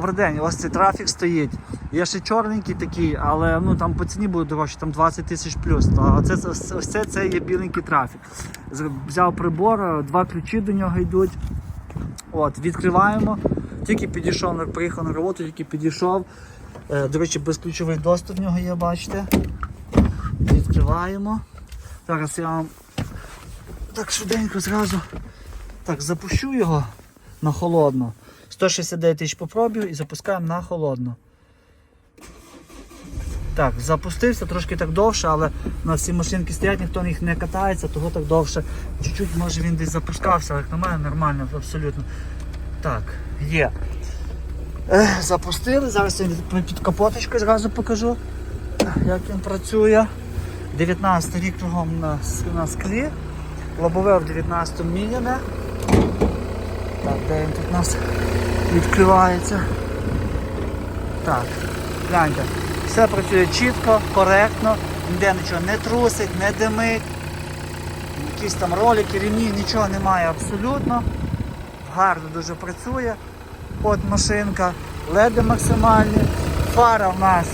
Добрий день, ось цей трафік стоїть. Є ще чорненький такий, але ну там по ціні буде дорожче, там 20 тисяч плюс. А це, ось, це, це є біленький трафік. Взяв прибор, два ключі до нього йдуть. От, відкриваємо. Тільки підійшов, приїхав на роботу, тільки підійшов. Е, до речі, безключовий доступ в нього є, бачите. Відкриваємо. Зараз я вам так швиденько зразу так, запущу його на холодно. 169 тисяч по пробігу і запускаємо на холодно. Так, запустився трошки так довше, але на всі машинки стоять, ніхто на них не катається, того так довше. Чуть-чуть може він десь запускався, але як на мене нормально, абсолютно. Так, є. Е, запустили, зараз я під- капоточкою зразу покажу, як він працює. 19 рік кругом на, на склі. Лобове в 19 міняне. Так, де він тут у нас відкривається? Так, гляньте. Все працює чітко, коректно, ніде нічого не трусить, не димить. Якісь там ролики, рівні, нічого немає абсолютно. Гарно дуже працює. От машинка, леди максимальні. Фара в нас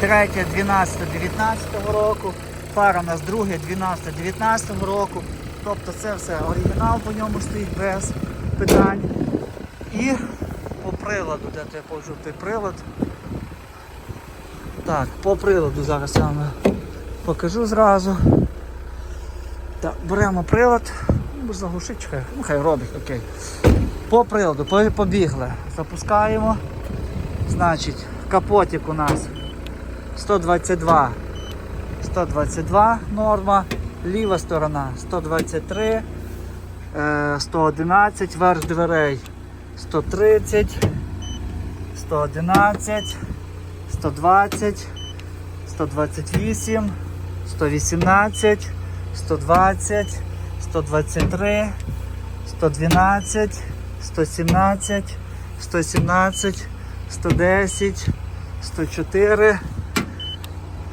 3, 12, 19 року. Фара у нас 2, 12, 19 року. Тобто це все оригінал по ньому стоїть без питань. І по приладу, де то я положив той прилад. Так, по приладу зараз я вам покажу зразу. Так, беремо прилад. Ну, заглушить, чекай. Ну, хай робить, окей. По приладу, побігли. Запускаємо. Значить, капотик у нас 122. 122 норма, ліва сторона 123, е, 111, верх дверей 130, 111, 120, 128, 118, 120, 123, 112, 117, 117, 110, 104,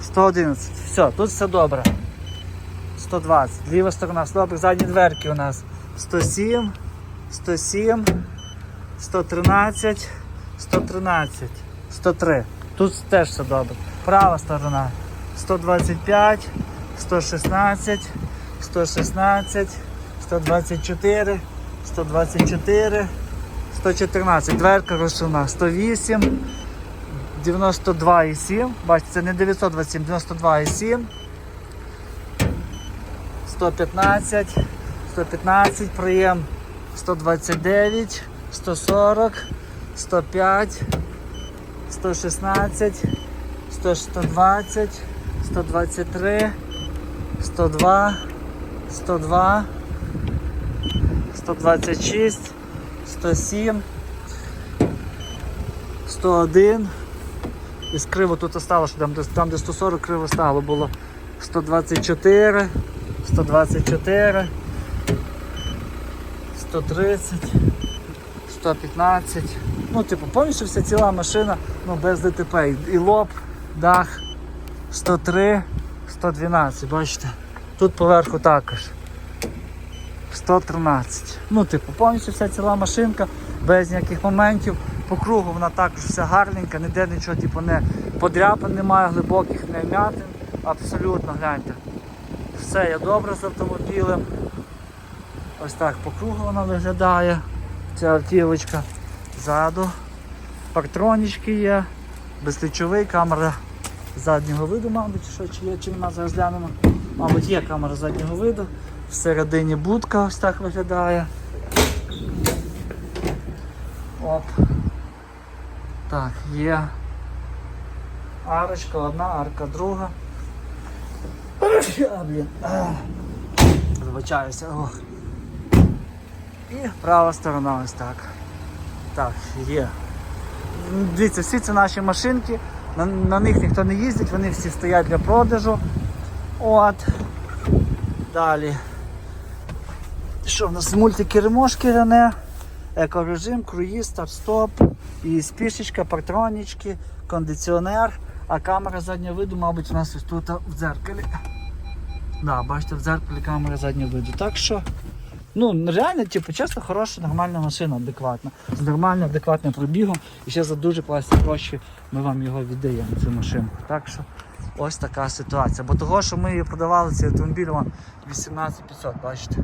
111. Все, тут все добре. 120. Ліва сторона, добре, задні дверки у нас 107, 107, 113, 113, 103. Тут теж все добре. Права сторона 125, 116, 116, 124, 124, 114. Дверка розсувна 108. 92,7. Бачите, це не 927, 92,7. 115, 115, приєм 129, 140, 105, 116, 120, 123, 102, 102, 126, 107, 101. І з криво тут стало, що там, там де 140 криво стало, було 124, 124, 130, 115. Ну, типу, повністю вся ціла машина, ну без ДТП. І- лоб, дах 103, 112, бачите? Тут поверху також. 113. Ну, типу, повністю вся ціла машинка, без ніяких моментів. По кругу вона також вся гарненька, ніде нічого типу, не подряпин немає, глибоких не м'ятин. Абсолютно гляньте. Все є добре з автомобілем. Ось так по кругу вона виглядає. Ця автівочка. Ззаду. Партронічки є, безключовий, камера заднього виду, мабуть, що чи є, чи вона зараз глянемо. Мабуть, є камера заднього виду. Всередині будка ось так виглядає. Оп. Так, є. Арочка, одна, арка друга. А, блін. Вибачаюся. Ох. І права сторона ось так. Так, є. Дивіться, всі це наші машинки. На, на них ніхто не їздить, вони всі стоять для продажу. От. Далі. Що в нас мультикермо шкіряне, екорежим, круїз, старт-стоп, і спішечка, партронічки, кондиціонер, а камера заднього виду, мабуть, у нас ось тут в дзеркалі. Да, бачите, в дзеркалі камера заднього виду. Так що Ну, реально, типу, чесно, хороша, нормальна машина, адекватна. З нормальним, адекватним пробігом. І ще за дуже класні гроші ми вам його віддаємо, цю машину. Так що ось така ситуація. Бо того, що ми її продавали, цей автомобіль вам 18500, бачите?